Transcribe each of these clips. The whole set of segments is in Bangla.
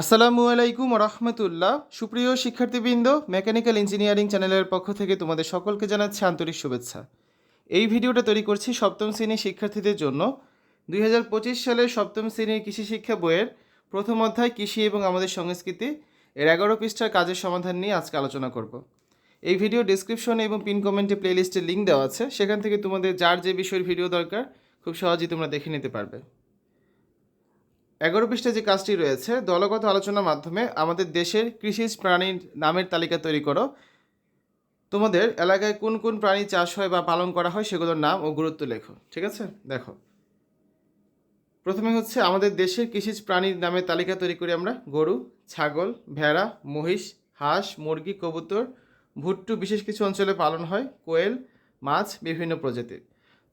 আসসালামু আলাইকুম রহমতুল্লাহ। সুপ্রিয় শিক্ষার্থীবৃন্দ, মেকানিক্যাল ইঞ্জিনিয়ারিং চ্যানেলের পক্ষ থেকে তোমাদের সকলকে জানাচ্ছি আন্তরিক শুভেচ্ছা। এই ভিডিওটা তৈরি করছি সপ্তম শ্রেণির শিক্ষার্থীদের জন্য। দুই হাজার পঁচিশ সালের সপ্তম শ্রেণির কৃষি শিক্ষা বইয়ের প্রথম অধ্যায় কৃষি এবং আমাদের সংস্কৃতি এর এগারো পৃষ্ঠার কাজের সমাধান নিয়ে আজকে আলোচনা করব। এই ভিডিও ডিসক্রিপশনে এবং পিন কমেন্টে প্লেলিস্টের লিঙ্ক দেওয়া আছে। সেখান থেকে তোমাদের যার যে বিষয়ের ভিডিও দরকার, খুব সহজেই তোমরা দেখে নিতে পারবে। এগারো পৃষ্ঠায় যে কাজটি রয়েছে, দলগত আলোচনার মাধ্যমে আমাদের দেশের কৃষিজ প্রাণীর নামের তালিকা তৈরি করো। তোমাদের এলাকায় কোন কোন প্রাণী চাষ হয় বা পালন করা হয় সেগুলোর নাম ও গুরুত্ব লেখো, ঠিক আছে? দেখো। প্রথমে হচ্ছে আমাদের দেশের কৃষিজ প্রাণীর নামের তালিকা তৈরি করি আমরা। গরু, ছাগল, ভেড়া, মহিষ, হাঁস, মুরগি, কবুতর, ভুট্টু বিশেষ কিছু অঞ্চলে পালন হয়, কোয়েল, মাছ, বিভিন্ন প্রজাতির।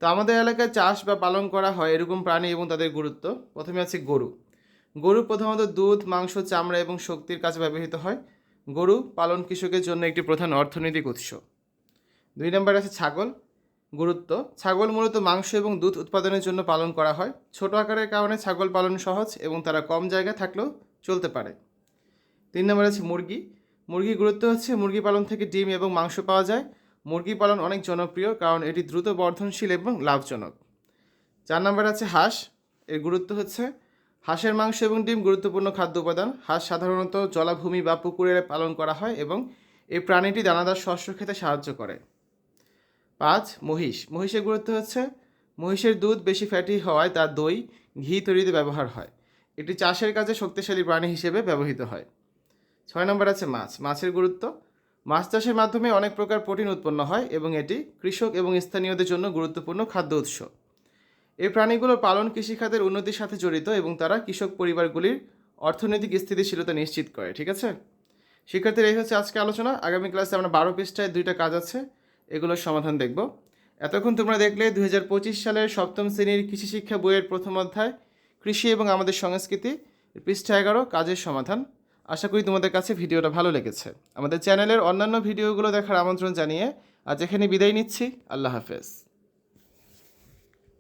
তো আমাদের এলাকায় চাষ বা পালন করা হয় এরকম প্রাণী এবং তাদের গুরুত্ব। প্রথমে আছে গরু। গরু প্রধানত দুধ, মাংস, চামড়া এবং শক্তির কাজে ব্যবহৃত হয়। গরু পালন কৃষকের জন্য একটি প্রধান অর্থনৈতিক উৎস। দুই নম্বর আছে ছাগল। গুরুত্ব, ছাগল মূলত মাংস এবং দুধ উৎপাদনের জন্য পালন করা হয়। ছোট আকারের কারণে ছাগল পালন সহজ এবং তারা কম জায়গা থাকলেও চলতে পারে। তিন নম্বর আছে মুরগি। মুরগির গুরুত্ব হচ্ছে মুরগি পালন থেকে ডিম এবং মাংস পাওয়া যায়। মুরগি পালন অনেক জনপ্রিয় কারণ এটি দ্রুত বর্ধনশীল এবং লাভজনক। চার নম্বর আছে হাঁস। এর গুরুত্ব হচ্ছে হাঁসের মাংস এবং ডিম গুরুত্বপূর্ণ খাদ্য উপাদান। হাঁস সাধারণত জলাভূমি বা পুকুরে পালন করা হয় এবং এই প্রাণীটি দানাদার শস্য খেতে সাহায্য করে। পাঁচ, মহিষ। মহিষের গুরুত্ব হচ্ছে মহিষের দুধ বেশি ফ্যাটি হওয়ায় তার দই, ঘি তৈরিতে ব্যবহার হয়। এটি চাষের কাজে শক্তিশালী প্রাণী হিসেবে ব্যবহৃত হয়। ছয় নম্বর আছে মাছ। মাছের গুরুত্ব। মাছ চাষের মাধ্যমে অনেক প্রকার প্রোটিন উৎপন্ন হয় এবং এটি কৃষক এবং স্থানীয়দের জন্য গুরুত্বপূর্ণ খাদ্য উৎস। এই প্রাণীগুলোর পালন কৃষিখাতের উন্নতির সাথে জড়িত এবং তারা কৃষক পরিবারগুলির অর্থনৈতিক স্থিতিশীলতা নিশ্চিত করে, ঠিক আছে? শিক্ষার্থীর, এই হচ্ছে আজকে আলোচনা। আগামী ক্লাসে আমরা বারো পৃষ্ঠায় দুইটা কাজ আছে, এগুলোর সমাধান দেখব। এতক্ষণ তোমরা দেখলে দুই হাজার পঁচিশ সালের সপ্তম শ্রেণির কৃষি শিক্ষা বইয়ের প্রথম অধ্যায়, কৃষি এবং আমাদের সংস্কৃতি, পৃষ্ঠা এগারো, কাজের সমাধান। আশা করি তোমাদের কাছে ভিডিওটা ভালো লেগেছে। আমাদের চ্যানেলের অন্যান্য ভিডিওগুলো দেখার আমন্ত্রণ জানিয়ে আজ এখানে বিদায় নিচ্ছি। আল্লাহ হাফেজ।